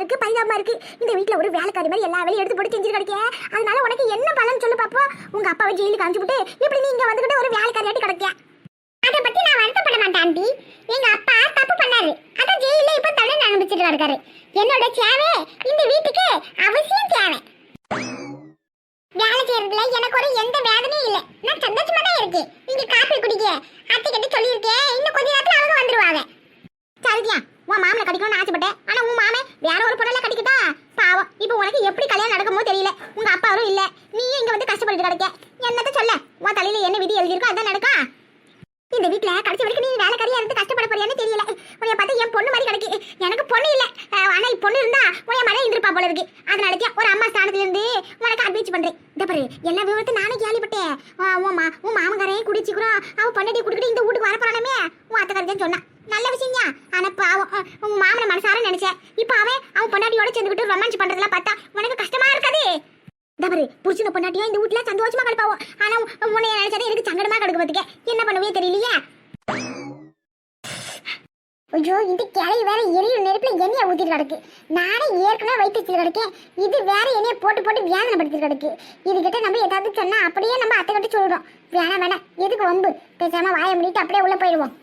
இருக்கு பரிதாபமா இருக்கு. இந்த வீட்ல ஒரு வேலைக்காரி மாதிரி எல்லா வேலையும் எடுத்து போட்டு செஞ்சு கிடைக்க அதனால உனக்கு என்ன பலன் சொல்லு பாப்போம் உங்க அப்பாவை ஜெயிலுக்கு அனுப்பிச்சு இப்படி நீங்க வந்துகிட்டு ஒரு வேலைக்காரியாட்டி கிடைக்க அதை பத்தி நான் வருத்தப்பட மாட்டேன் ஆண்டி எங்க அப்பா தப்பு பண்ணாரு. அதான் ஜெயில இப்ப தண்டனை அனுபவிச்சுட்டு இருக்காரு என்னோட சேவை இந்த வீட்டுக்கு அவசியம் தேவை. வேலை செய்யறதுல எனக்கு ஒரு எந்த வேதனையும் இல்லை. நான் சந்தோஷமா தான் இருக்கேன். நீங்க காப்பி குடிக்க அத்தை கிட்ட சொல்லியிருக்கேன். இன்னும் கொஞ்சம் நேரத்துல அவங்க வந்துருவாங்க சரிதியா உன் மாமனை கட்டிக்கணும்னு ஆசைப்பட்டேன் ஆனா உன் மாமே வேற ஒரு பொண்ணல கட்டிக்கிட்டா பாவம் இப்போ உனக்கு எப்படி கல்யாணம் நடக்குமோ தெரியல. உங்க அப்பாவும் இல்ல. நீ இங்க வந்து கஷ்டப்பட்டு கிடைக்க. என்னத்த சொல்ல? உன் தலையில என்ன விதி எழுதியிருக்கோ அதான் நடக்கும் இந்த வீட்ல கடைசி வரைக்கும் நீ வேலைக்காரியா இருந்து கஷ்டப்பட போறியான்னு தெரியல. உன்னைய பார்த்தா என் பொண்ணு மாதிரி கிடைக்கு. எனக்கு பொண்ணு இல்ல. ஆனா பொண்ணு இருந்தா உன் மழை இருந்திருப்பா போல இருக்கு. அதனால ஒரு அம்மா ஸ்தானத்துல இருந்து உனக்கு அட்வைஸ் பண்றேன். இந்த பாரு எல்லா விவரத்தையும் நானும் கேள்விப்பட்டேன். உன் மா உன் மாமங்காரையும் குடிச்சுக்கிறோம். அவன் பொண்ணடி குடுக்கிட்டு இந்த வீட்டுக்கு வர போறானே உன் அத்தைக்காரன் சொன்னான். நல்ல விஷயம் தான் ஆனா பாவம் உங்க உன் மனசார நினைச்சேன். இப்ப அவன் அவன் பொண்டாட்டியோட சேர்ந்துக்கிட்டு ரொமான்ஸ் பண்றதெல்லாம் பார்த்தா உனக்கு கஷ்டமா இருக்காது. தவறு புருஷன பொண்டாட்டியா இந்த வீட்ல சந்தோஷமா கழிப்பாவும் ஆனா உ- உன்னைய நினைச்சது எனக்கு சங்கடமா கிடக்கு பாத்துக்க? என்ன பண்ணுவே தெரியலையே. ஐயோ இந்த கிளை வேற எரியும் நெருப்புல எண்ணெய ஊத்திட்டு கிடக்கு. நானே ஏற்கனவே வைத்து வச்சுட்டு கிடக்கேன் இது வேற எண்ணெய போட்டு போட்டு வேதனைப்படுத்திட்டு கிடக்கு. இது கிட்ட நம்ம ஏதாவது சொன்னா அப்படியே நம்ம அத்தை கிட்ட சொல்றோம். வேணாம் வேணாம் எதுக்கு வம்பு? பேசாம வாய முடிட்டு அப்படியே உள்ள போயிடுவோம்.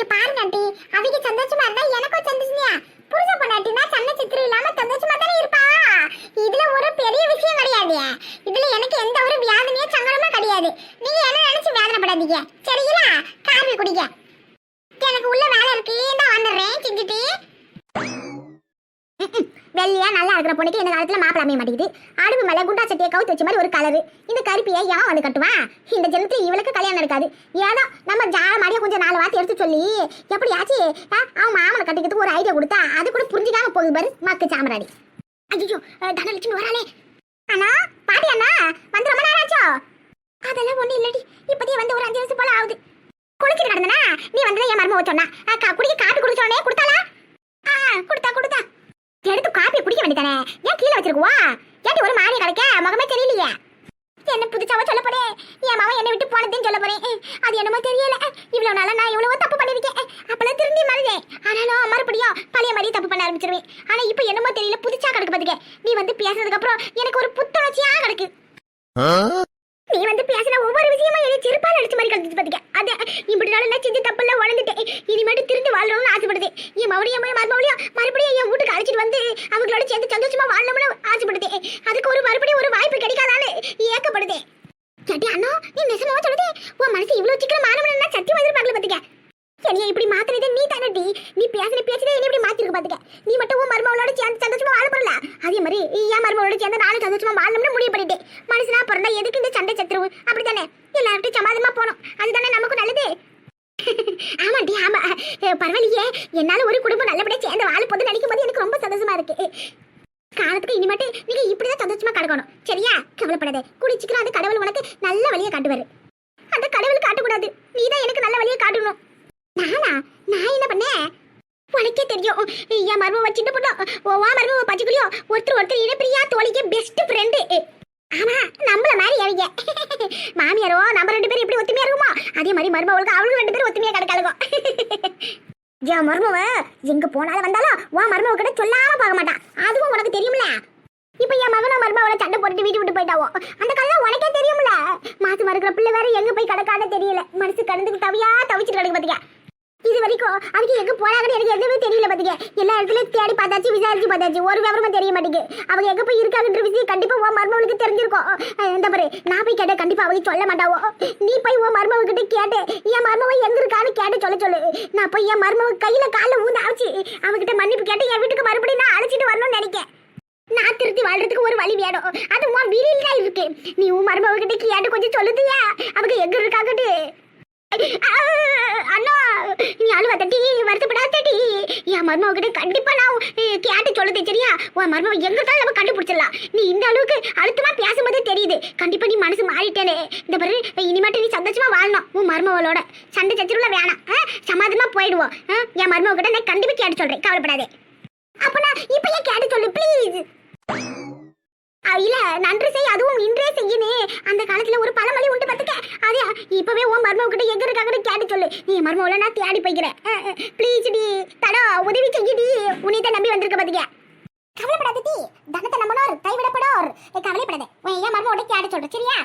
இங்க பாருங்க ஆண்டி. அவங்க சந்தோஷமா இருந்தா எனக்கும் சந்தோஷமியா புருஷ பொண்டாட்டினா சண்டை சித்திரம் இல்லாம சந்தோஷமா தானே இருப்பா. இதுல ஒரு பெரிய விஷயம் கிடையாது. இதுல எனக்கு எந்த ஒரு வியாதனையும் சங்கடமும் கிடையாது. நீங்க என்ன நினைச்சு வேதனைப்படாதீங்க. சரிங்களா? காபி குடிக்க எனக்கு உள்ள வேலை இருக்கு. நான் வந்துடுறேன் செஞ்சுட்டு. வெள்ளையா நல்லா இருக்கிற பொண்ணுக்கு இந்த காலத்துல மாப்பிள அமைய மாட்டேங்குது. அடுப்பு மேல குண்டா சட்டியை கவுத்து வச்ச மாதிரி ஒரு கலரு இந்த கருப்பியை ஏன் வந்து கட்டுவான் இந்த ஜென்மத்துல இவளுக்கு கல்யாணம் இருக்காது ஏதோ நம்ம ஜால மாடிய கொஞ்சம் நாலு வார்த்தை எடுத்து சொல்லி எப்படியாச்சு அவன் மாமனை கட்டிக்கிறதுக்கு ஒரு ஐடியா கொடுத்தா அது கூட புரிஞ்சுக்காம போகுது பாரு மக்கு சாமராடி ஐயோ தனலட்சுமி வராளே. அண்ணா பாட்டி அண்ணா வந்து ரொம்ப நேரம் ஆச்சோ? அதெல்லாம் ஒண்ணு இல்லடி இப்பதே வந்து ஒரு அஞ்சு நிமிஷம் போல ஆகுது. குளிச்சுட்டு கிடந்தனா நீ வந்து என் மருமக சொன்னா. குடிக்க காட்டு குடிச்சோடனே கொடுத்தாளா? ஆ கொடுத்தா கொடுத்தா. எடுத்து காப்பி குடிக்க வேண்டியதானே? ஏன் கீழே வச்சிருக்குவா? ஏன்டி ஒரு மாதிரி கிடைக்க முகமே தெரியலையே. என்ன புதுச்சாவா சொல்ல போறேன் என் மாமா என்னை விட்டு போனதுன்னு சொல்ல போறேன் அது என்னமோ தெரியல. இவ்வளவு நாளா நான் இவ்வளவு தப்பு பண்ணிருக்கேன். அப்பெல்லாம் திரும்பி மறந்தேன் ஆனாலும் மறுபடியும் பழைய மாதிரி தப்பு பண்ண ஆரம்பிச்சிருவேன். ஆனா இப்போ என்னமோ தெரியல. புதுச்சா கிடக்கு பாத்துக்க. நீ வந்து பேசுனதுக்கு அப்புறம் எனக்கு ஒரு புத்துணர்ச்சியா கிடக்கு. நீ வந்து பேசின ஒவ்வொரு விஷயமும் என்னை செருப்பால் அடிச்ச மாதிரி கழிச்சு பாத்துக்க. அத இப்படி நாள் நான் செஞ்சு தப்புல உழந்துட்டேன் இனிமேட்டு திரும்பி வாழணும்னு ஆசைப்படுது. என் மறுபடியும் மறுபடியும் மறுபடியும் என் வீட்டுக்கு அழைச்சிட்டு வந்து அவங்களோட சேர்ந்து சந்தோஷமா வாழணும்னு ஆசைப்படுது. அதுக்கு ஒரு மறுபடியும் ஒரு வாய்ப்பு கிடைக்காதான்னு ஏக்கப்படுது. சட்டி அண்ணா நீ நெசமாவா சொல்லுது. உன் மனசு இவ்வளவு சீக்கிரம் மாறணும்னு சத்தியம் எதிர்பார்க்கல பாத்துக்க. என்னைய இப்படி மாத்துறது நீ தானடி நீ பேசுன பேச்சதே என்ன இப்படி மாத்திருக்க பாத்துக்க. நீ மட்டும் உன் மருமகளோட சேர்ந்து சந்தோஷமா வாழ போறல. அதே மாதிரி என் மருமகளோட சேர்ந்து நானும் சந்தோஷமா வாழணும்னு முடிவு பண்ணிட்டேன். மனுஷனா பிறந்தா எதுக்கு இந்த சண்டை சத்துருவு அப்படித்தானே? எல்லார்ட்டும் சமாதமா போனோம் அதுதானே நமக்கு நல்லது. ஆமாடி ஆமா. பரவாயில்லையே. என்னால ஒரு குடும்பம் நல்லபடியா சேர்ந்து வாழ போது நினைக்கும் போது எனக்கு ரொம்ப சந்தோஷமா இருக்கு. காலத்துக்கு இனிமேட்டு நீங்க இப்படிதான் சந்தோஷமா கிடக்கணும். சரியா? கவலைப்படாத. குடிச்சுக்கிற அந்த கடவுள் உனக்கு நல்ல வழியை காட்டுவாரு. அந்த கடவுள் காட்டக்கூடாது. நீ தான் எனக்கு நல்ல வழியை காட்டணும். நானா? நான் என்ன பண்ணேன்? உனக்கே தெரியும். என் மருமவ சின்ன பொண்ணு வா மருமவ பச்சைக்குலியோ ஒருத்தர் ஒருத்தர் இனப்பிரியா தோழிக்கு பெஸ்ட் ஃப்ரெண்டு ஆமா நம்மள மாதிரி அவங்க மாமியாரோ நம்ம ரெண்டு பேரும் எப்படி ஒத்துமையா இருக்குமோ? அதே மாதிரி மருமவளுக்கு அவளுக்கு ரெண்டு பேரும் ஒத்துமையா கிடக்காளுங்க. என் மருமவ எங்க போனாலும் வந்தாலும் உன் மருமவ கிட்ட சொல்லாம பார்க்க மாட்டான். அதுவும் உனக்கு தெரியும்ல? இப்ப என் மகனும் மருமவளை சண்டை போட்டுட்டு வீட்டு விட்டு போயிட்டாவோ? அந்த கதை உனக்கே தெரியும்ல? மாசு மறுக்கிற பிள்ளை வேற எங்க போய் கிடக்கான்னு தெரியல. மனசு கடந்துக்கு தவியா தவிச்சிட்டு கிடக்கு பாத்தியா? இது வரைக்கும் அதுக்கு எங்க போறாங்கன்னு எனக்கு எதுவுமே தெரியல பாத்துக்க. எல்லா இடத்துலயும் தேடி பார்த்தாச்சு விசாரிச்சு பார்த்தாச்சு. ஒரு விவரமும் தெரிய மாட்டேங்குது. அவங்க எங்க போய் இருக்காங்கன்ற விஷயம் கண்டிப்பா உன் மருமகளுக்கு தெரிஞ்சிருக்கும். இந்த பாரு நான் போய் கேட்ட கண்டிப்பா அவங்க சொல்ல மாட்டாவோ? நீ போய் உன் மருமக கிட்ட கேட்டு என் மருமக எங்க இருக்கான்னு கேட்டு சொல்ல சொல்லு. நான் போய் என் மருமக கையில கால ஊந்து ஆச்சு அவகிட்ட மன்னிப்பு கேட்டு என் வீட்டுக்கு மறுபடியும் நான் அழைச்சிட்டு வரணும்னு நினைக்கேன். நான் திருத்தி வாழ்றதுக்கு ஒரு வழி வேணும். அது உன் வீரில் தான் இருக்கு. நீ உன் மருமக கிட்ட கேட்டு கொஞ்சம் சொல்லுதியா? அவங்க எங்க இருக்காங்கட்டு அண்ணா நீ அழுவ தட்டி தட்டி. என் மருமக கிட்ட கண்டிப்பா நான் கேட்டு சொல்லுது சரியா? உன் மருமக எங்க தான் நம்ம கண்டுபிடிச்சிடலாம். நீ இந்த அளவுக்கு அழுத்தமா பேசும்போதே தெரியுது. கண்டிப்பா நீ மனசு மாறிட்டேனே. இந்த பிறகு இனிமேட்டு நீ சந்தோஷமா வாழணும் உன் மருமகளோட. சண்டை சச்சரவுல வேணாம். சமாதமா போயிடுவோம். என் மருமக கிட்ட நான் கண்டிப்பா கேட்டு சொல்றேன். கவலைப்படாதே. அப்பனா இப்பயே கேட்டு சொல்லு ப்ளீஸ் இல்ல நன்றி செய். அதுவும் இன்றே செய்யனே அந்த காலத்துல ஒரு பழமொழி உண்டு பாத்துக்க அதே இப்பவே உன் மர்மவ கிட்ட எங்க இருக்காங்கன்னு கேட்டு சொல்லு. நீ மர்மவல நான் தேடி போய்க்கிறேன். ப்ளீஸ் டி தடா உதவி செய்யடி உன்னை தான் நம்பி வந்திருக்க பாத்துக்க. கவலைப்படாத டி. தனத்தை நம்பனோர் கைவிடப்படோர். கவலைப்படாத. உன் ஏன் மருமோட கேட்டு சொல்றேன் சரியா?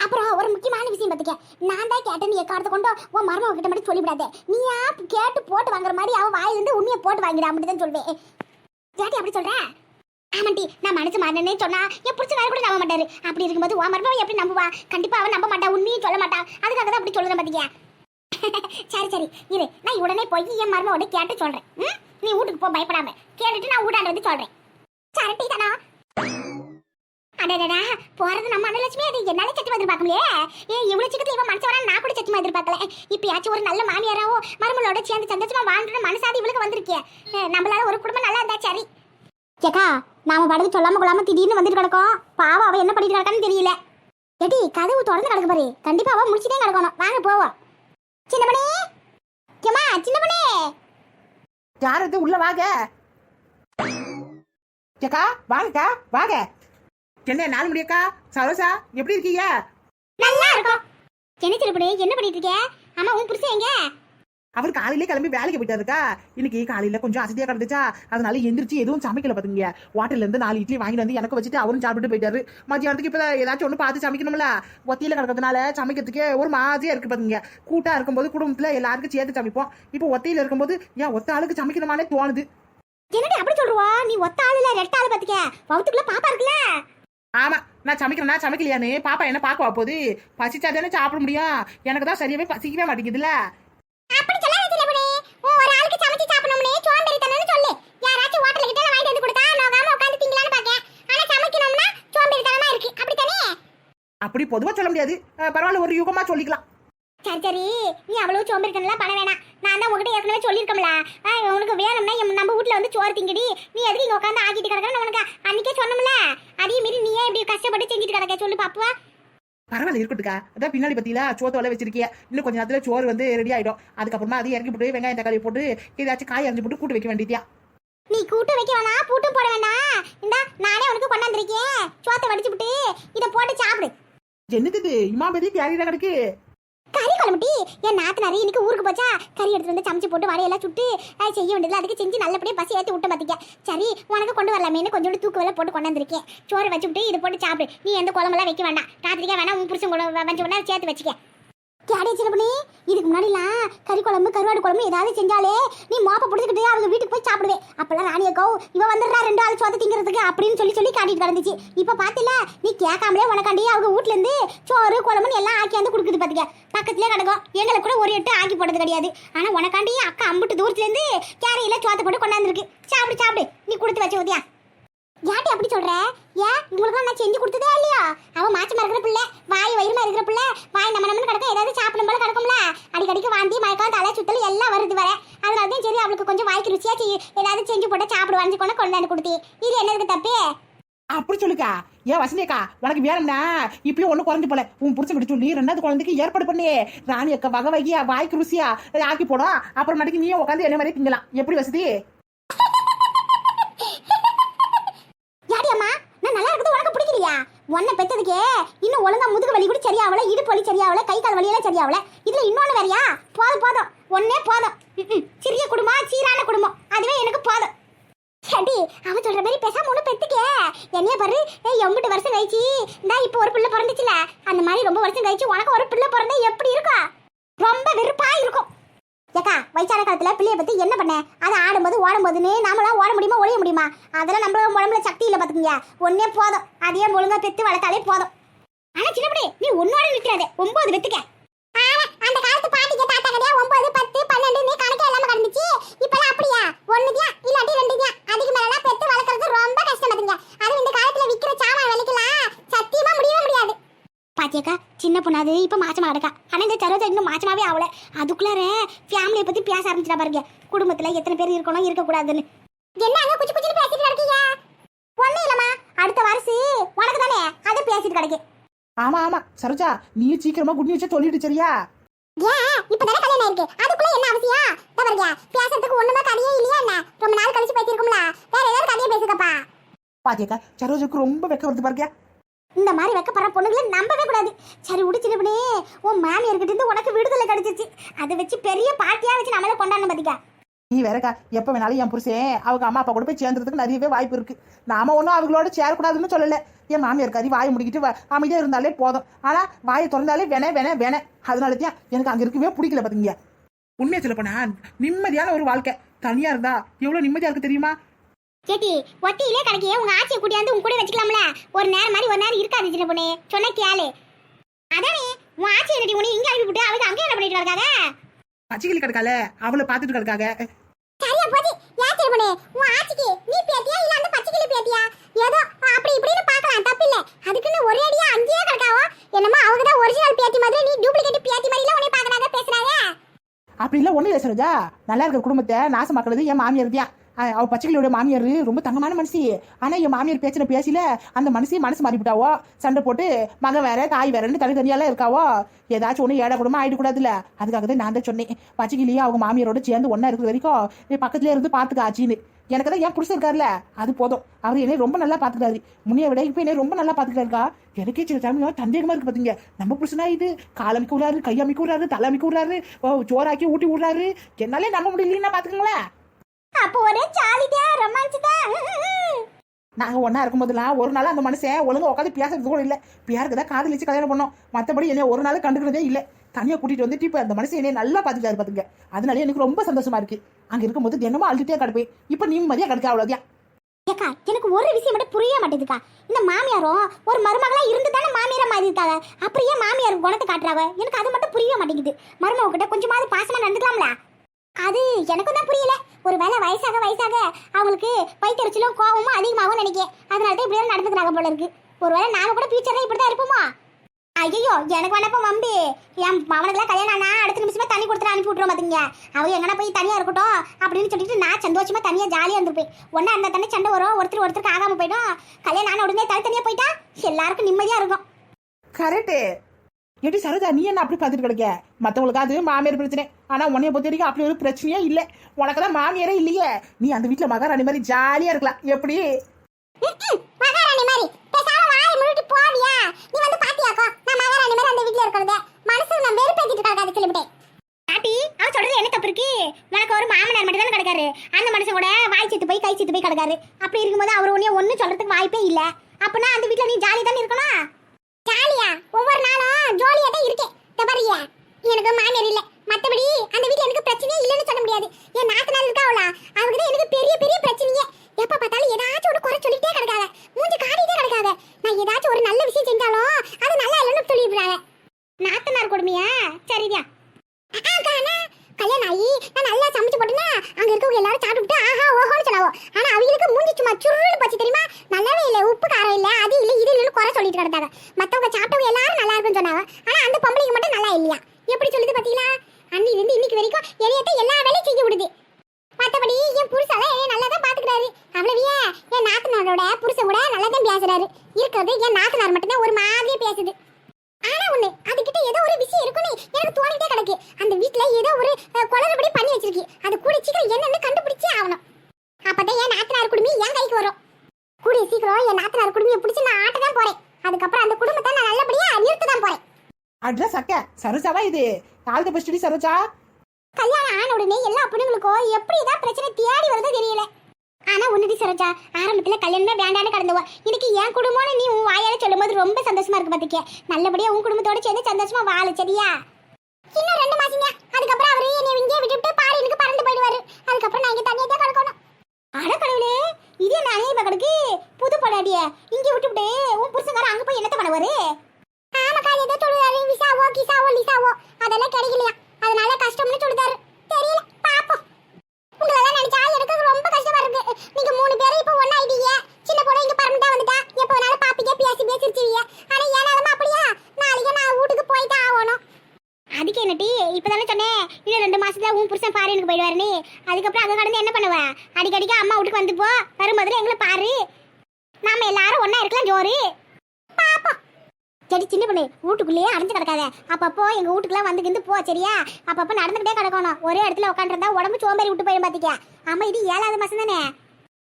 அப்புறம் ஒரு முக்கியமான விஷயம் பார்த்துக்க நான் தான் கேட்டேன் நீ எக்காரத்தை கொண்டு உன் மருமக கிட்ட மட்டும் சொல்லிவிடாத. நீயா கேட்டு போட்டு வாங்குற மாதிரி அவன் வாயிலிருந்து உண்மையை போட்டு வாங்கிடா அப்படின்னு தான் சொல்வேன். ஜாட்டி அப்படி சொல்ற? ஆமாண்டி நான் மனசு மாறினே சொன்னா என் புடிச்ச வேற கூட நம்ப மாட்டாரு. அப்படி இருக்கும்போது உன் மருமக எப்படி நம்புவா? கண்டிப்பா அவன் நம்ப மாட்டா உண்மையும் சொல்ல மாட்டா. அதுக்காக தான் அப்படி சொல்லுறேன் பாத்தீங்க சரி சரி இரு. நான் உடனே போய் என் மருமகோட கேட்டு சொல்றேன். நீ வீட்டுக்கு போ பயப்படாம. கேட்டுட்டு நான் வீட்டாண்டு வந்து சொல்றேன். சரட்டி தானா? அடடடா போறது நம்ம அனலட்சுமி அது என்னால சத்தியமா எதிர்பார்க்கலையே. முடியே ஏன் இவ்வளவு சீக்கிரத்துல இவன் மனசு வரா நான் கூட சத்தியமா எதிர்பார்க்கல. இப்பயாச்சும் ஒரு நல்ல மாமியாராவோ மருமலோட சேர்ந்து சந்தோஷமா வாழ்ந்துட்டு மனசாதி இவளுக்கு வந்திருக்கே. நம்மளால ஒரு குடும்பம் நல்லா இருந்தா சரி. ஏக்கா நாம படகு சொல்லாம கொள்ளாம திடீர்னு வந்துட்டு கிடக்கோம். பாவம் அவ என்ன பண்ணிட்டு கிடக்கான்னு தெரியல. ஏடி கதவு திறந்து கிடக்கு பாரு. கண்டிப்பா அவ முடிச்சுட்டே கிடக்கணும். வாங்க போவோம். சின்ன பண்ணி ஏம்மா சின்ன பண்ணி யார் இது? உள்ள வாங்க. ஏக்கா வாங்கக்கா வாங்க. என்ன நாலு முடியக்கா சரோசா எப்படி இருக்கீங்க? நல்லா இருக்கும். என்ன சின்ன பண்ணி என்ன பண்ணிட்டு இருக்க? ஆமா உன் புருஷன் எங்க? அவர் காலையிலே கிளம்பி வேலைக்கு போயிட்டாருக்கா? இன்னைக்கு காலையில கொஞ்சம் அசதியா கிடந்துச்சா? அதனால எந்திரிச்சு எதுவும் சமைக்கல பாத்துங்க. வாட்டர்ல இருந்து நாலு இட்லி வாங்கிட்டு வந்து எனக்கு வச்சுட்டு அவரும் சாப்பிட்டு போயிட்டாரு. மத்தியானத்துக்கு இப்ப ஏதாச்சும் ஒண்ணு பார்த்து சமைக்கணும்ல? ஒத்தியில கிடக்கிறதுனால சமைக்கிறதுக்கே ஒரு மாதிரியா இருக்கு பாத்துங்க. கூட்டா இருக்கும்போது குடும்பத்துல எல்லாருக்கும் சேர்த்து சமைப்போம். இப்போ ஒத்தையில இருக்கும்போது ஏன் ஒத்த ஆளுக்கு சமைக்கணுமானே தோணுது. என்னடி அப்படி சொல்றவா? நீ ஒத்த ஆளு இல்ல ரெட்ட ஆளு பாத்துக்க. வவுத்துக்குள்ள பாப்பா இருக்குல்ல? ஆமா நான் சமைக்கிறேன்னா சமைக்கலையானே? பாப்பா என்ன பார்க்க போகுது? பசிச்சா தானே சாப்பிட முடியும். எனக்கு தான் சரியாவே பசிக்கவே மாட்டேங்குதுல்ல. அப்படி பொதுவா சொல்ல முடியாது. பரவாயில்ல ஒரு யுகமா சொல்லிக்கலாம். சரி சரி. நீ அவ்வளவு சோம்பேறித்தனம்லாம் பண்ண வேணாம். நான் தான் உங்ககிட்ட ஏற்கனவே சொல்லியிருக்கோம்ல உனக்கு வேணும்னா நம்ம வீட்ல வந்து சோறு திங்கடி. நீ எதுக்கு இங்க உட்காந்து ஆக்கிட்டு கிடக்கணும் உனக்கு அன்னைக்கே சொன்னோம்ல. அதே மீறி நீ ஏன் இப்படி கஷ்டப்பட்டு செஞ்சுட்டு கிடக்க? சொல்லு பாப்புவா. பரவாயில்ல இருக்கட்டுக்கா அதான் பின்னாடி பத்தியில சோத்தோல வச்சிருக்கிய? இன்னும் கொஞ்ச நேரத்துல சோறு வந்து ரெடி ஆயிடும். அதுக்கப்புறமா அதை இறக்கி போட்டு வெங்காயம் தக்காளி போட்டு ஏதாச்சும் காய் அரைஞ்சு போட்டு கூட்டு வைக்க வேண்டியதியா நீ கூட்டு வைக்க வேணாம் பூட்டும் போட வேணாம். இந்தா நானே உனக்கு கொண்டாந்துருக்கேன். சோத்தை வடிச்சு விட்டு இதை போட்டு சாப்பிடு. என்னது பெரிய கேரியரா கிடக்கு? கருமட்டி என் நாத்தனாரி இன்னைக்கு ஊருக்கு போச்சா? கறி எடுத்து வந்து சமைச்சு போட்டு வடையெல்லாம் சுட்டு செய்ய வேண்டியது அதுக்கு செஞ்சு நல்லபடியா பசி ஏற்றி விட்டு பார்த்திக்க சரி உனக்கு கொண்டு வரலாமேன்னு கொஞ்சோண்டு தூக்கு வேலை போட்டு கொண்டாந்துருக்கேன். சோறு வச்சு விட்டு இது போட்டு சாப்பிடு. நீ எந்த குழம்பெல்லாம் வைக்க வேண்டாம். ராத்திரிக்கா வேணா உன் புருஷன் கூட வச்சு வேணா சேர்த்து வச்சுக்க. கேடே சிறப்பணி இதுக்கு முன்னாடிலாம் கறி குழம்பு கருவாடு குழம்பு ஏதாவது செஞ்சாலே நீ மோப்ப பிடிச்சிக்கிட்டு அவங்க வீட்டுக்கு போய் சாப்பிடுவே. அப்பெல்லாம் ராணியக்கோ இவ வந்துடுறா ரெண்டு ஆள் சோத்த திங்கிறதுக்கு அப்படின்னு சொல்லி சொல்லி காட்டிட்டு கிடந்துச்சு. இப்ப பார்த்தில நீ கேட்காமலே உனக்காண்டி அவங்க வீட்ல இருந்து சோறு குழம்புன்னு எல்லாம் ஆக்கி வந்து கொடுக்குது பார்த்துக்க பக்கத்துலயே கிடக்கும். எங்களுக்கு கூட ஒரு எட்டு ஆக்கி போட்டது கிடையாது. ஆனா உனக்காண்டி அக்கா அம்புட்டு தூரத்துல இருந்து கேரையில போட்டு கொண்டாந்துருக்கு. சாப்பிடு சாப்பிடு. நீ கொடுத்து வச்ச ஊதியா யாட்டி அப்படி சொல்ற? ஏன்? உங்களுக்கு நான் செஞ்சு கொடுத்ததே இல்லையா? அவன் மாச்சமா இருக்கிற பிள்ளை வாய் வயிறுமா இருக்கிற பிள்ளை வாய் நம்ம நம்ம கிடக்க ஏதாவது சாப்பிடும் போல கிடக்கும்ல. அடிக்கடிக்கு வாந்தி மயக்கம் தலை சுத்தல் எல்லாம் வருது வர. அதனால தான் சரி அவளுக்கு கொஞ்சம் வாய்க்கு ருசியா ஏதாவது செஞ்சு போட்டு சாப்பிடுவான்னு கொண்டு கொண்டாந்து கொடுத்தி. இது என்னதுக்கு தப்பு? அப்படி சொல்லுக்கா. ஏன் வசந்தியக்கா உனக்கு வேணும்னா இப்பயும் ஒன்றும் குறைஞ்சு போல. உன் புடிச்சு கிட்ட சொல்லி. ரெண்டாவது குழந்தைக்கு ஏற்பாடு பண்ணி ராணி அக்கா வகை வகையா வாய்க்கு ருசியா ஆக்கி போடும் அப்புறமேட்டுக்கு நீயும் உட்காந்து என்ன மாதிரி திங்கலாம். எப்படி வசதி? யாடி அம்மா நான் நல்லா இருக்குது உனக்கு பிடிக்கிறியா உன்னை பெத்ததுக்கே இன்னும் ஒழுங்கா முதுகு வலி கூட சரியாவல இடுப்பு வலி சரியாவல கை கால் வலியெல்லாம் சரியாவல இதுல இன்னொன்னு வேறையா? போதும் போதும். ஒன்னே போதும். சிறிய குடும்பம் சீரான குடும்பம். அதுவே எனக்கு போதும். சரி அவன் சொல்ற மாதிரி பேசாம ஒண்ணு பெத்துக்கே. என்னைய பாரு ஏய் எம்பிட்டு வருஷம் கழிச்சு இந்தா இப்போ ஒரு பிள்ளை பிறந்துச்சுல. அந்த மாதிரி ரொம்ப வருஷம் கழிச்சு உனக்கு ஒரு பிள்ளை பிறந்தா எப்படி இருக்கும் ரொம்ப வெறுப்பா இருக்கும். ஏக்கா வயசான காலத்துல பிள்ளைய பத்தி என்ன பண்ண? அது ஆடும்போது ஓடும்போதுன்னு நாமளாம் ஓட முடியுமா ஒழிய முடியுமா? அதெல்லாம் நம்மள உடம்புல சக்தி இல்ல பாத்துக்கங்க. ஒன்னே போதும். அதையே ஒழுங்கா பெத்து வளர்த்தாலே போதும். ஆனா சின்னப்படி நீ உன்னோட நிற்கிறாதே ஒன்பது வெத்துக்க அந்த காலத்து பாட்டிக்கு தாத்தா ஒன்பது பத்து பன்னெண்டு நீ கணக்கே இல்லாம கிடந்துச்சு. இப்பெல்லாம் அப்படியா? ஒண்ணுதியா? இல்லாட்டி ரெண்டுதியா? அதுக்கு மேலாம் பெத்து வளர்க்கறது ரொம்ப கஷ்டம் பாத்துங்க அதுவும் இந்த காலத்துல விக்கிற சாமான் விலைக்கெல்லாம் சத்தியமா முடியவே முடியாது. பாத்தியக்கா சின்ன பொண்ணாது இப்ப மாச்சமா கிடக்கா ஆனா இந்த சரோஜா இன்னும் மாச்சமாவே ஆகல அதுக்குள்ளார ஃபேமிலியை பத்தி பேச ஆரம்பிச்சிட்டா பாருங்க. குடும்பத்துல எத்தனை பேர் இருக்கணும் இருக்க கூடாதுன்னு என்ன அங்க குச்சி குச்சி பேசிட்டு கிடக்கீங்க? ஒண்ணும் இல்லம்மா. அடுத்த வருஷம் உனக்கு தானே அதை பேசிட்டு கிடக்கு ஆமா ஆமா. சரோஜா நீயும் சீக்கிரமா குட் நியூஸை சொல்லிட்டு சரியா? ஏன்? இப்பதானே கல்யாணம் இருக்கு அதுக்குள்ள என்ன அவசியம்? பாருங்க. பேசுறதுக்கு ஒண்ணுமே கதையே இல்லையா என்ன? ரொம்ப நாள் கழிச்சு பேசிருக்கோம்ல வேற ஏதாவது கதையை பேசுதப்பா பாத்தியக்கா சரோஜாக்கு ரொம்ப வெக்க வருது பாருங்க. இந்த மாதிரி வைக்கப்படுற பொண்ணுங்களை நம்பவே கூடாது. சரி உடிச்சிருப்பனே உன் மாமியார்கிட்ட இருந்து உனக்கு விடுதலை கிடைச்சிச்சு. அதை வச்சு பெரிய பார்ட்டியா வச்சு நம்மள கொண்டாடணும் பாத்திக்கா நீ வேறக்கா எப்ப வேணாலும் என் புருஷன் அவங்க அம்மா அப்பா கூட போய் சேர்ந்துறதுக்கு நிறையவே வாய்ப்பு இருக்கு. நாம ஒன்றும் அவங்களோட சேரக்கூடாதுன்னு சொல்லல. என் மாமியார் கறி வாயை முடிக்கிட்டு வ- அமைதியா இருந்தாலே போதும். ஆனா வாயை திறந்தாலே வேணே வேணே வேணே. அதனால தான் எனக்கு அங்க இருக்கவே பிடிக்கல பாத்தீங்க உண்மையை சொல்ல போனா நிம்மதியான ஒரு வாழ்க்கை. தனியா இருந்தா எவ்வளவு நிம்மதியா இருக்கு தெரியுமா? சேட்டி ஒத்தியிலே கிடைக்கே உங்க ஆச்சியை கூட்டியாந்து உங்க கூட வச்சுக்கலாம்ல? ஒரு நேரம் மாதிரி ஒரு நேரம் இருக்காது சின்ன பொண்ணு. சொன்ன கேளு. அதானே உன் ஆட்சியை என்னடி உன்னை இங்க அனுப்பிவிட்டு அவங்க அங்கே என்ன பண்ணிட்டு இருக்காங்க பச்சைக்கிளி கிடக்கால அவளை பார்த்துட்டு கிடக்காக. சரியா போச்சு. ஏன் பொண்ணு உன் ஆச்சிக்கு. நீ பேத்தியா? இல்ல அந்த பச்சைக்கிளி பேத்தியா? ஏதோ அப்படி இப்படின்னு பார்க்கலாம். தப்பு இல்ல. அதுக்குன்னு ஒரே அடியா அங்கேயே கிடக்காவோ? என்னமோ அவங்க தான் ஒரிஜினல் பேத்தி மாதிரி நீ டூப்ளிகேட் பேத்தி மாதிரி உன்னை பாக்குறாங்க பேசுறாங்க. அப்படிலாம் ஒண்ணு இல்லை சரோஜா. நல்லா இருக்கிற குடும்பத்தை நாசமாக்குறது என் மாமியார் தான். அவ பச்சைகளோட மாமியார் ரொம்ப தங்கமான மனுஷி ஆனால் என் மாமியார் பேச்சின பேசில அந்த மனுஷி மனசு மாறிவிட்டாவோ? சண்டை போட்டு மக வேற தாய் வேறன்னு தனி தனியாலாம் இருக்காவோ? ஏதாச்சும் ஒன்று ஏடா ஆகிடக்கூடாதுல ஆயிடக்கூடாதுல்ல. அதுக்காக தான் நான் தான் சொன்னேன். பச்சைக்கிளியும் அவங்க மாமியாரோட சேர்ந்து ஒன்றா இருக்கிற வரைக்கும் நீ பக்கத்துல இருந்து பார்த்துக்க ஆச்சின்னு எனக்கு தான் ஏன் புருஷன் அது போதும். அவர் என்னை ரொம்ப நல்லா பார்த்துக்கிறாரு முன்னைய விட இப்போ என்னை ரொம்ப நல்லா பார்த்துக்கிறாருக்கா எனக்கே சில சமயம் சந்தேகமா இருக்கு பார்த்தீங்க நம்ம புருஷனா இது? காலமிக்க விடுறாரு கையமிக்க விடுறாரு தலைமிக்க விடுறாரு ஓ ஊட்டி விடுறாரு. என்னாலே நம்ப முடியலன்னா பார்த்துக்கங்களேன் அப்போ ஒரே ஜாலிதா ரொமான்ஸ் தான் நாங்க ஒண்ணா இருக்கும்போதெல்லாம் ஒரு நாள் அந்த மனுஷன் ஒழுங்கா உட்காந்து பேசுறது கூட இல்ல. பியாருக்கு தான் காதலிச்சு கல்யாணம் பண்ணோம். மத்தபடி என்னை ஒரு நாள் கண்டுக்கிறதே இல்ல. தனியா கூட்டிட்டு வந்துட்டு இப்ப அந்த மனுஷன் என்னை நல்லா பாத்துக்காரு பாத்துங்க. அதனால எனக்கு ரொம்ப சந்தோஷமா இருக்கு. அங்க இருக்கும்போது தினமும் அழுதுட்டே கிடப்பேன். இப்ப நிம்மதியா கிடக்க அவ்வளவுதான். ஏக்கா எனக்கு ஒரு விஷயம் மட்டும் புரிய மாட்டேதுக்கா இந்த மாமியாரும் ஒரு மருமகளா இருந்து தானே மாமியாரா மாறி இருக்காங்க அப்படியே மாமியார் குணத்தை காட்டுறாவ எனக்கு அது மட்டும் புரிய மாட்டேங்குது. மருமக கிட்ட கொஞ்சமாவது பாசமா நடந்துக்கலாம்ல? அது எனக்கும் தான் புரியல. ஒரு வேளை வயசாக வயசாக அவங்களுக்கு பைத்தறிச்சலும் கோபமும் அதிகமாகும் நினைக்கிறேன். அதனால தான் இப்படி நடந்துக்கிறாங்க போல இருக்கு. ஒருவேளை நாம கூட ஃபியூச்சர்ல இப்படி தான் இருப்போமா? ஐயோ எனக்கு வேணப்போ மம்பி. என் மவனுக்குலாம் கல்யாணம் ஆனா அடுத்த நிமிஷமா தண்ணி கொடுத்துட்டு அனுப்பி விட்டுருவோம் பார்த்தீங்க அவங்க எங்கன்னா போய் தனியாக இருக்கட்டும் அப்படின்னு சொல்லிட்டு நான் சந்தோஷமா தனியாக ஜாலியாக இருந்திருப்பேன். ஒன்னா இருந்தா தண்ணி சண்டை வரும் ஒருத்தர் ஒருத்தருக்கு ஆகாமல் போயிடும். கல்யாணம் ஆன உடனே தனித்தனியாக போயிட்டா எல்லாருக்கும் நிம்மதியாக இருக்கும். கரெக்டு எப்படி சரோஜா நீ என்ன அப்படி பார்த்துட்டு கிடைக்க? மற்றவங்களுக்கு அது மாமியார் பிரச்சனை. ஆனால் உன்னைய பொறுத்த வரைக்கும் அப்படி ஒரு பிரச்சனையே இல்லை. உனக்கு தான் மாமியாரே இல்லையே. நீ அந்த வீட்டில் மகாராணி மாதிரி ஜாலியாக இருக்கலாம். எப்படி? மகாராணி மாதிரி பேசாம வாய் முழுட்டு போவியா நீ வந்து பாத்தியாக்கோ நான் மகாராணி மாதிரி அந்த வீட்ல இருக்கிறத மனசு நான் வெறுப்பேத்திட்டு கிடக்காது சொல்லிவிட்டேன் பாட்டி அவன் சொல்றது என்ன தப்பு இருக்கு உனக்கு ஒரு மாமனார் மட்டும் தானே கிடக்காரு அந்த மனுஷன் கூட வாய் செத்து போய் கை செத்து போய் கிடக்காரு அப்படி இருக்கும்போது அவர் ஒன்னே ஒன்னும் சொல்றதுக்கு வாய்ப்பே இல்ல அப்பனா அந்த வீட்ல நீ ஜாலி தானே இருக்கணும் ஜாலியா ஒவ்வொரு நாளும் ஜாலியா தான் இருக்கேன் தபரியா எனக்கு மாமியார் இல்ல மத்தபடி அந்த வீட்ல எனக்கு பிரச்சனையே இல்லைன்னு சொல்ல முடியாது என் நாத்தனார் இருக்காவளா அவங்க தான் எனக்கு பெரிய பெரிய பிரச்சனையே எப்ப பார்த்தாலும் ஏதாச்சும் ஒரு குறை சொல்லிட்டே கிடக்காத மூஞ்சி காட்டிட்டே கிடக்காத நான் ஏதாச்சும் ஒரு நல்ல விஷயம் செஞ்சாலும் அது நல்லா இல்லைன்னு சொல்லிடுறாங்க நாத்தனார் கொடுமையா சரியா கல்யாணம் ஆகி நான் நல்லா சமைச்சு போட்டேன்னா அங்க இருக்கவங்க எல்லாரும் சாப்பிட்டு ஆஹா ஓஹோன்னு சொன்னாவோ ஆனா அவங்களுக்கு மூஞ்சி சும்மா சுருன்னு போச்சு தெரியுமா நல்லாவே இல்ல உப்பு காரம் இல்ல அது இல்ல இது இல்லன்னு குறை சொல்லிட்டு கிடந்தாங்க மத்தவங்க சாப்பிட்டவங்க எல்லாரும் நல்லா இருக்குன்னு சொன்னாங்க ஆனா அந்த பொம்பளைக்கு மட்டும் நல்லா இல்லையா எப்படி சொல்லுது பாத்தீங்களா அன்னில இருந்து இன்னைக்கு வரைக்கும் என்னையத்தான் எல்லா வேலையும் செய்ய விடுது மத்தபடி என் புருஷால என்னைய நல்லா தான் பாத்துக்கிறாரு அவ்வளவே என் நாத்தனாரோட புருஷன் கூட நல்லா தான் பேசுறாரு இருக்கிறது என் நாத்தனார் மட்டும்தான் ஒரு மாதிரியே பேசுது. ஆனா ஒண்ணு அதுகிட்ட ஏதோ ஒரு விஷயம் இருக்குன்னு எனக்கு தோணிட்டே கிடக்கு. அந்த வீட்ல ஏதோ ஒரு குளறுபடி பண்ணி வச்சிருக்கு. அது கூடி சீக்கிரம் என்னன்னு கண்டுபிடிச்சே ஆகணும். அப்பதான் என் நாத்தனார் குடுமி என் கைக்கு வரும். கூடிய சீக்கிரம் என் நாத்தனார் குடுமியை பிடிச்சி நான் ஆட்ட தான் போறேன். அதுக்கப்புறம் அந்த குடும்பத்தை நான் நல்லபடியா நிறுத்த தான் போறேன். அட்ரஸ் அக்க சரோஜாவா இது? All the best Saroja. கல்யாணம் ஆன உடனே எல்லா பொண்ணுங்களுக்கும் எப்படிதான் பிரச்சனை தேடி வருதோ தெரியல. ஆனா ஒண்ணுடி சரோஜா ஆரம்பத்துல கல்யாணமே வேண்டான்னு கடந்துவா. இன்னைக்கு என் குடும்பம்னு நீ உன் வாயால சொல்லும்போது ரொம்ப சந்தோஷமா இருக்கு பாத்துக்க. நல்லபடியா உன் குடும்பத்தோட சேர்ந்து சந்தோஷமா வாழு சரியா? இன்னும் ரெண்டு மாசங்க. அதுக்கப்புறம் அவரு என்னை இங்கே விட்டுட்டு பாரினுக்கு பறந்து போயிடுவாரு. அதுக்கப்புறம் நான் இங்க தனியா தான் கிடக்கணும். அட கடவுளே இது என்ன அங்கே கிடக்கு புது படாடிய இங்க விட்டுவிட்டு உன் புருஷங்கார அங்க போய் என்னத்த பண்ணுவாரு? ஆமாக்கா ஏதோ சொல்லுறாரு விசாவோ கிசாவோ லிசாவோ. அதெல்லாம் கிடைக்கலையா? அதனால கஷ்டம்னு சொல்லுதாரு. தெரியல. உங்களெல்லாம் நினைச்சா எனக்கு ரொம்ப கஷ்டமா இருக்கு. நீங்க மூணு பேரும் இப்போ ஒண்ணா ஆயிட்டீங்க. சின்ன பொண்ணு இங்க பர்மனண்டா வந்துட்டா. எப்போ வேணாலும் பாப்பீங்க பேசி பேசிருச்சீங்க. ஆனா ஏன் நிலமை அப்படியா நாளைக்கு நான் வீட்டுக்கு போய் ஆகணும். அதுக்கு என்னட்டி இப்பதானே சொன்னேன். இன்னும் ரெண்டு மாசத்துல உன் புருஷன் ஃபாரினுக்கு போயிடுவாரு நீ அதுக்கப்புறம் அங்க கடந்து என்ன பண்ணுவ? அடிக்கடிக்கு அம்மா வீட்டுக்கு வந்து போ. வரும்போதுல எங்களை பாரு. நாம எல்லாரும் ஒண்ணா இருக்கலாம் ஜோரு. சரி சின்ன பொண்ணு வீட்டுக்குள்ளேயே அடைஞ்சு கிடக்காத. அப்பப்போ எங்க வீட்டுக்குலாம் வந்து கிந்து போ சரியா? அப்பப்போ நடந்துகிட்டே கிடக்கணும். ஒரே இடத்துல உட்காந்துருந்தா உடம்பு சோம்பேறி விட்டு போயிடும் பாத்திக்க ஆமா இது ஏழாவது மாசம் தானே?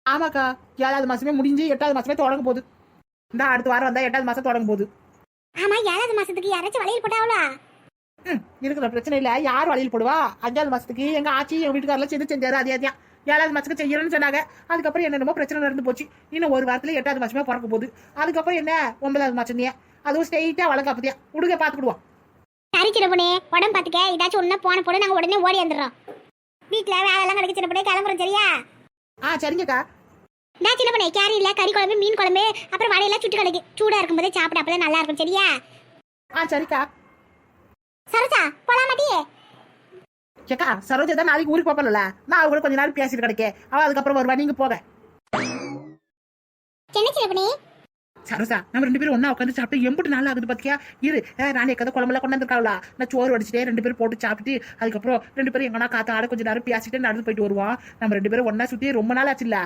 ஆமாக்கா ஏழாவது மாசமே முடிஞ்சு எட்டாவது மாசமே தொடங்க போகுது. இந்த அடுத்த வாரம் வந்தா எட்டாவது மாசம் தொடங்க போகுது. ஆமா ஏழாவது மாசத்துக்கு யாராச்சும் வளையல் போட்டாவளா ம், இருக்கிற பிரச்சனை இல்ல. யார் வழியில் போடுவா? அஞ்சாவது மாசத்துக்கு எங்க ஆச்சி எங்க வீட்டுக்காரலாம் சேர்ந்து செஞ்சாரு அதே அதே. ஏழாவது மாசத்துக்கு செய்யறேன்னு சொன்னாங்க. அதுக்கப்புறம் என்னென்னமோ பிரச்சனை நடந்து போச்சு. இன்னும் ஒரு வாரத்துல எட்டாவது மாசமே பிறக்க போகுது. அதுக்கப்புறம் என்ன? ஒன்பதாவது மாசம் அதுவும் ஸ்ட்ரெயிட்டா வளர்க்காப்பதியா உடுங்க பாத்துக்கிடுவோம் சரி பொண்ணு உடம்பு பார்த்துக்க ஏதாச்சும் ஒன்றா போன போட நாங்கள் உடனே ஓடி வந்துடுறோம். வீட்டில் வேலையெல்லாம் கிடைக்க சின்ன பொண்ணு கிளம்புறோம் சரியா? ஆ சரிங்கக்கா. நான் சின்ன பொண்ணு கேரி இல்லை கறி குழம்பு மீன் குழம்பு அப்புறம் வடையெல்லாம் சுட்டு கிடைக்கு. சூடாக இருக்கும்போதே சாப்பிட அப்பதான் நல்லா இருக்கும் சரியா? ஆ சரிக்கா. சரசா போலாம் மாட்டியே ஏக்கா சரோஜா தான் நாளைக்கு ஊருக்கு போப்பல நான் அவ கூட கொஞ்ச நேரம் பேசிட்டு கிடைக்க அவ அதுக்கப்புறம் வருவா நீங்க போக என்ன சின்ன பொண்ணு? சரோசா நம்ம ரெண்டு பேரும் ஒண்ணா உட்காந்து சாப்பிட்டு எம்பிட்டு நாள் ஆகுது பாத்தியா? இரு. அஹ், ராணி கதை குழம்புல கொண்டாந்துருக்காங்களா நான் சோறு வடிச்சிட்டே ரெண்டு பேரும் போட்டு சாப்பிட்டு அதுக்கப்புறம் ரெண்டு பேரும் எங்கன்னா காத்த ஆட கொஞ்ச நேரம் பேசிட்டு நடந்து போயிட்டு வருவோம். நம்ம ரெண்டு பேரும் ஒன்னா சுற்றி ரொம்ப நாள் ஆச்சுல்ல?